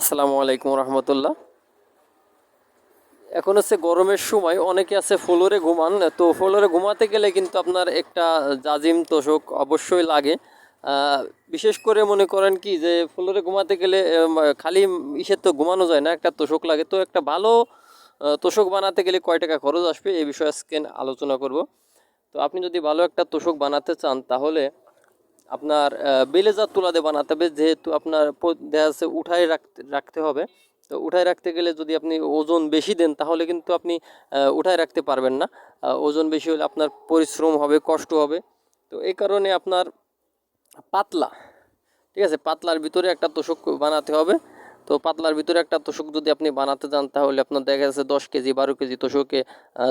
আসসালামু আলাইকুম রহমতুল্লাহ। এখন হচ্ছে গরমের সময় অনেকে আছে ফ্লোরে ঘুমান, তো ফ্লোরে ঘুমাতে গেলে কিন্তু আপনার একটা জাজিম তোষক অবশ্যই লাগে। বিশেষ করে মনে করেন কি যে ফ্লোরে ঘুমাতে গেলে খালি ইসের তো ঘুমানো যায় না, একটা তোষক লাগে। তো একটা ভালো তোষক বানাতে গেলে কয় টাকা খরচ আসবে? এই বিষয়ে আজকে আলোচনা করব। তো আপনি যদি ভালো একটা তোষক বানাতে চান তাহলে আপনার বেলেজার তুলা দিয়ে বানাতে হবে, যেহেতু আপনার দেখা যাচ্ছে উঠায় রাখতে রাখতে হবে। তো উঠায় রাখতে গেলে যদি আপনি ওজন বেশি দেন, তাহলে কিন্তু আপনি উঠায় রাখতে পারবেন না। ওজন বেশি হলে আপনার পরিশ্রম হবে, কষ্ট হবে। তো এই কারণে আপনার পাতলা, ঠিক আছে, পাতলার ভিতরে একটা তোষক বানাতে হবে। তো পাতলার ভিতরে একটা তোষক যদি আপনি বানাতে যান, তাহলে আপনার দেখা যাচ্ছে দশ কেজি, বারো কেজি তোষকে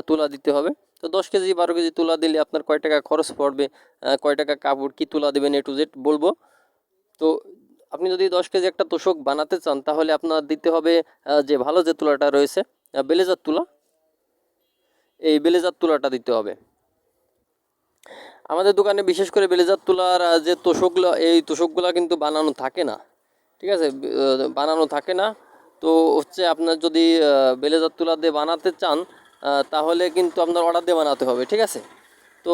তুলা দিতে হবে। তো দশ কেজি বারো কেজি তুলা দিলে আপনার কয় টাকা খরচ পড়বে? কয় টাকা কাপড়, কি তুলা দেবেন এ টু জেড বলব। তো আপনি যদি দশ কেজি একটা তোষক বানাতে চান, তাহলে আপনার দিতে হবে যে ভালো যে তুলাটা রয়েছে বেলেজার তুলা। এই বেলেজার তুলাটা দিতে হবে। আমাদের দোকানে বিশেষ করে বেলেজার তুলার যে তোষকগুলো, এই তোষকগুলো কিন্তু বানানো থাকে না। ঠিক আছে? বানানো থাকে না। তো হচ্ছে আপনার যদি বেলেজার তুলা দিয়ে বানাতে চান তাহলে কিন্তু আপনার অর্ডার দিয়ে বানাতে হবে, ঠিক আছে? তো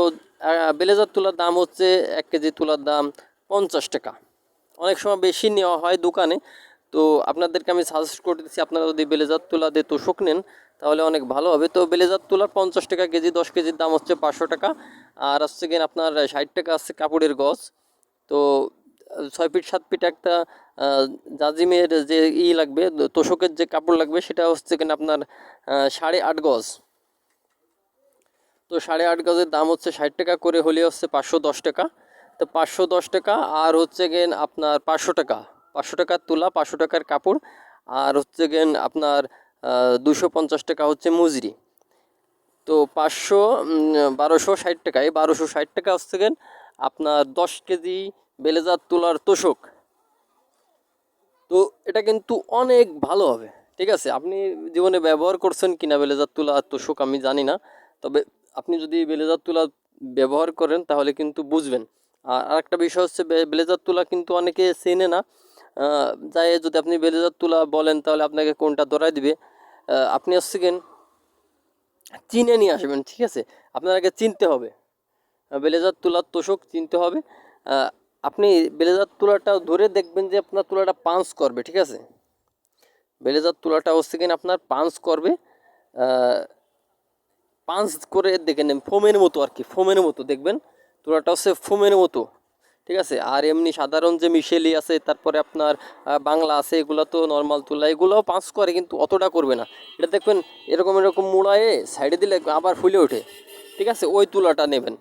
বেলেজার তুলার দাম হচ্ছে এক কেজি তুলার দাম পঞ্চাশ টাকা। অনেক সময় বেশি নেওয়া হয় দোকানে, তো আপনাদেরকে আমি সাজেস্ট করে দিচ্ছি, আপনারা যদি বেলেজার তুলা দিয়ে তোষক নেন, তাহলে অনেক ভালো হবে। তো বেলেজার তুলার পঞ্চাশ টাকা কেজি, দশ কেজির দাম হচ্ছে পাঁচশো টাকা, আর হচ্ছে গিয়ে আপনার ষাট টাকা আছে কাপড়ের গজ। তো ছয় ফিট, সাত ফিট একটা জাজিমের যে ই লাগবে, তোষকের যে কাপড় লাগবে, সেটা হচ্ছে কিনা আপনার সাড়ে আট গজ। তো সাড়ে আট গজের দাম হচ্ছে ষাট টাকা করে, হলে হচ্ছে পাঁচশো দশ টাকা। তো পাঁচশো দশ টাকা আর হচ্ছে গেন আপনার পাঁচশো টাকা। পাঁচশো টাকার তুলা, পাঁচশো টাকার কাপড় আর হচ্ছে গেন আপনার দুশো পঞ্চাশ টাকা হচ্ছে মজুরি। তো পাঁচশো বারোশো ষাট টাকা। এই বারোশো ষাট টাকা হচ্ছে গেন আপনার দশ কেজি বেলেজার তুলার তোষক। তো এটা কিন্তু অনেক ভালো হবে, ঠিক আছে? আপনি জীবনে ব্যবহার করছেন কিনা বেলেজার তুলা আর তোষক আমি জানি না, তবে আপনি যদি বেলেজার তুলা ব্যবহার করেন তাহলে কিন্তু বুঝবেন। আর আরেকটা বিষয় হচ্ছে বেলেজার তুলা কিন্তু অনেকে চেনে না। যাই যদি আপনি বেলেজার তুলা বলেন তাহলে আপনাকে কোনটা ধরাই দিবে? আপনি হচ্ছে গেন চিনে নিয়ে আসবেন, ঠিক আছে? আপনার আগে চিনতে হবে। বেলেজার তুলার তোষক চিনতে হবে। আপনি বেলেজার তুলাটা ধরে দেখবেন যে আপনার তুলাটা পাঞ্চ করবে, ঠিক আছে? বেলেজার তুলাটা হচ্ছে কিনা আপনার পাঞ্চ করবে পাঞ্চ করে দেখে নেন, ফোমের মতো আর কি, ফোমের মতো দেখবেন, তুলাটা হচ্ছে ফোমের মতো, ঠিক আছে? আর এমনি সাধারণ যে মিশেলি আছে, তারপরে আপনার বাংলা আছে, এগুলো তো নর্মাল তুলা, এগুলোও পাঁচ করে, কিন্তু অতটা করবে না। এটা দেখবেন এরকম এরকম মোড়ায়ে সাইডে দিলে আবার ফুলে ওঠে, ঠিক আছে? ওই তুলাটা নেবেন,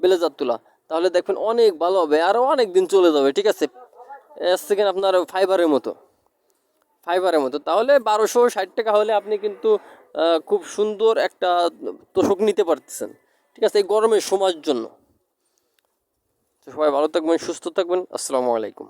বেলেজার তুলা। তাহলে দেখবেন অনেক ভালো হবে আরও অনেক দিন চলে যাবে, ঠিক আছে? সেকেন্ড আপনার ফাইবারের মতো ফাইবারের মতো। তাহলে বারোশো ষাট টাকা হলে আপনি কিন্তু খুব সুন্দর একটা তোষক নিতে পারতেছেন, ঠিক আছে? এই গরমের সময়ের জন্য। সবাই ভালো থাকবেন, সুস্থ থাকবেন, আসসালামু আলাইকুম।